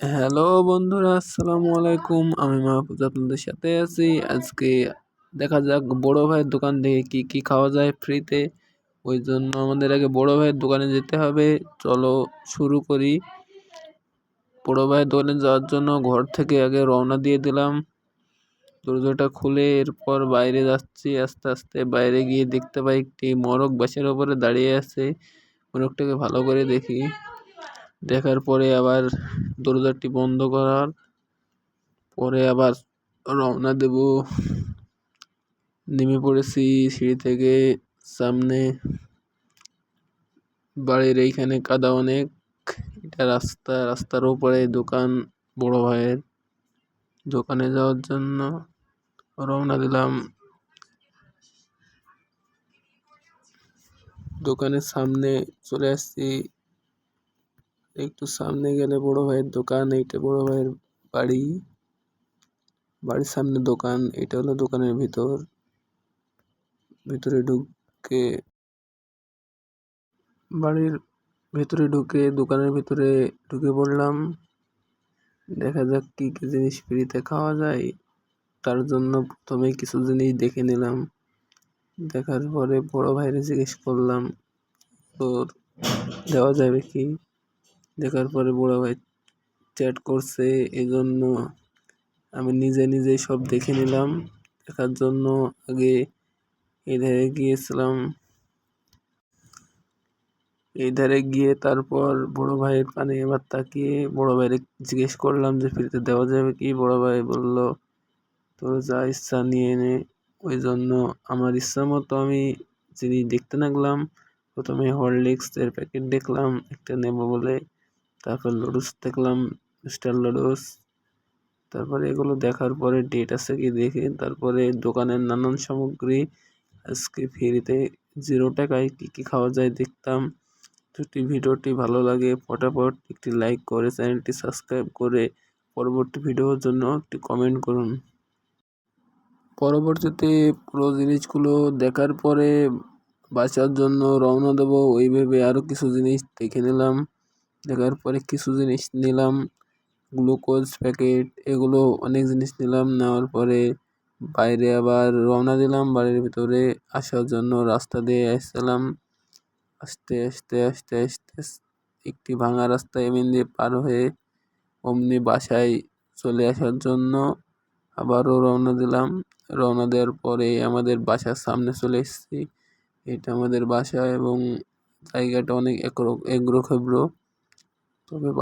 Hello বন্ধুরা, আসসালামু আলাইকুম। আমি মাহফুজ আপনাদের সাথে আছি। আজকে দেখা যাক বড় ভাইয়ের দোকান থেকে কি কি খাওয়া যায় ফ্রিতে। ওই জন্য আমাদের আগে বড় ভাইয়ের দোকানে যেতে হবে। চলো শুরু করি। বড় ভাইয়ের দোকানে যাওয়ার জন্য ঘর থেকে আগে রওনা দিয়ে দিলাম। দরজাটা খুলে এরপর বাইরে যাচ্ছি। আস্তে আস্তে বাইরে গিয়ে দেখতে পাই একটি মরক বাসের ওপরে দাঁড়িয়ে আছে। মোরগটাকে ভালো করে দেখি। দেখার পরে আবার দরজাটি বন্ধ করার পরে আবার রওনা দেব। নেমে পড়েছি সিঁড়ি থেকে সামনে। বাড়ির এইখানে কাদা অনেক। এটা রাস্তা, রাস্তার উপরে দোকান বড় ভাইয়ের। দোকানে যাওয়ার জন্য রওনা দিলাম। দোকানের সামনে চলে আসছি। একটু সামনে গেলে বড় ভাইয়ের দোকান, এইটা বড় ভাইয়ের বাড়ি। বাড়ির সামনে দোকান, এটা হলো দোকানের ভিতর। ভিতরে ঢুকে বাড়ির ভেতরে ঢুকে, দোকানের ভিতরে ঢুকে পড়লাম। দেখা যাক কী কী জিনিস ফ্রিতে খাওয়া যায়। তার জন্য প্রথমে কিছু জিনিস দেখে নিলাম। দেখার পরে বড় ভাইরে জিজ্ঞেস করলাম, তোর দেওয়া যাবে কি? দেখার পরে বড় ভাই চ্যাট করছে এই জন্য আমি নিজে নিজেই সব দেখে নিলাম। দেখার জন্য আগে এধারে গিয়েছিলাম। এই ধারে গিয়ে তারপর বড় ভাইয়ের পানে এবার তাকিয়ে বড় ভাইয়ের জিজ্ঞেস করলাম যে, ফ্রিতে দেওয়া যাবে কি? বড় ভাই বলল, তোর যা ইচ্ছা নিয়ে নে। ওই জন্য আমার ইচ্ছা মতো আমি জিনিস দেখতে লাগলাম, প্রথমে হরলিক্সের প্যাকেট দেখলাম, একটা নেব বলে তারপর লুডুস দেখলাম স্টার লুডুস তারপরে এগুলো দেখার পরে ডেট আছে কি দেখে। তারপরে দোকানের নানান সামগ্রী, আজকে ফ্রিতে জিরো টাকায় কী কী খাওয়া যায় দেখতাম। যদি ভিডিওটি ভালো লাগে, ফটাফট একটি লাইক করে চ্যানেলটি সাবস্ক্রাইব করে পরবর্তী ভিডিওর জন্য একটি কমেন্ট করুন। পরবর্তীতে পুরো জিনিসগুলো দেখার পরে বাঁচার জন্য রওনা দেবো। ওই ভেবে আরও কিছু জিনিস দেখে নিলাম। দেখার পরে কিছু জিনিস নিলাম গ্লুকোজ প্যাকেট এগুলো অনেক জিনিস নিলাম, নেওয়ার পরে বাইরে আবার রওনা দিলাম, বাড়ির ভিতরে আসার জন্য রাস্তা দিয়ে আসছিলাম আস্তে আস্তে আস্তে আস্তে, একটি ভাঙা রাস্তা এমনি দিয়ে পার হয়ে অমনি বাসায় চলে আসার জন্য আবারও রওনা দিলাম। রওনা দেওয়ার পরে আমাদের বাসার সামনে চলে এসেছি। এটা আমাদের বাসা এবং জায়গাটা অনেক এগ্রো খেব্রো তবে